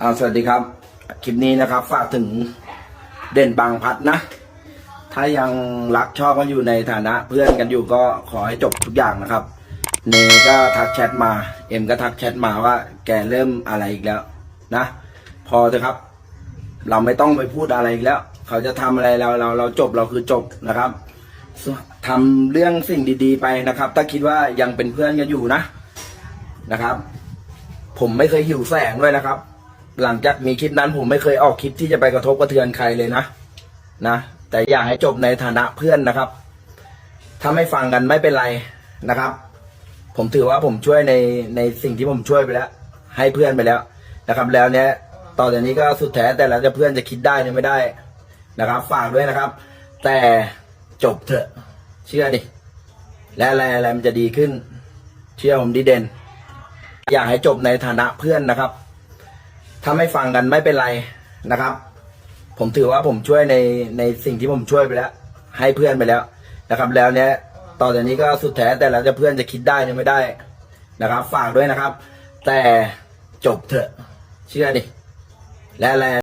อาสวัสดีครับ คลิปนี้นะครับ ฝากถึงเด่นบางพัดนะ ถ้ายังรักชอบกันอยู่ในฐานะเพื่อนกันอยู่ก็ขอให้จบทุกอย่างนะครับ เนก็ทักแชทมา เอ็มก็ทักแชทมาว่าแกเริ่มอะไรอีกแล้วนะ พอเถอะครับ เราไม่ต้องไปพูดอะไรอีกแล้ว เขาจะทำอะไรเราเราเราจบเราคือจบนะครับทำเรื่องสิ่งดี ๆ ไปนะครับ ถ้าคิดว่ายังเป็นเพื่อนกันอยู่นะนะครับ ผมไม่เคยหิวแสงด้วยนะครับ หลังจากมีคลิปนั้นผมไม่เคยออกคลิปที่จะไปกระทบกระเทือนใครเลยนะนะแต่อยากให้จบในฐานะเพื่อนนะครับ ถ้าไม่ฟังกันไม่เป็นไรนะครับ ผมถือว่าผมช่วยในในสิ่งที่ผมช่วยไปแล้ว ให้เพื่อนไปแล้วนะครับ แล้วเนี้ยต่อจากนี้ก็สุดแท้แต่เราจะเพื่อนจะคิดได้หรือไม่ได้นะครับ ฝากด้วยนะครับ แต่จบเถอะ เชื่อดิและอะไรอะไรมันจะดีขึ้น เชื่อผมดีเด่น อยากให้จบในฐานะเพื่อนนะครับ ถ้าไม่ฟังกันไม่เป็นไรนะครับ ผมถือว่าผมช่วยในในสิ่งที่ผมช่วยไปแล้ว ให้เพื่อนไปแล้วนะครับ แล้วเนี้ยต่อจากนี้ก็สุดแท้แต่เราจะเพื่อนจะคิดได้หรือไม่ได้นะครับ ฝากด้วยนะครับ แต่จบเถอะ เชื่อดิและอะไร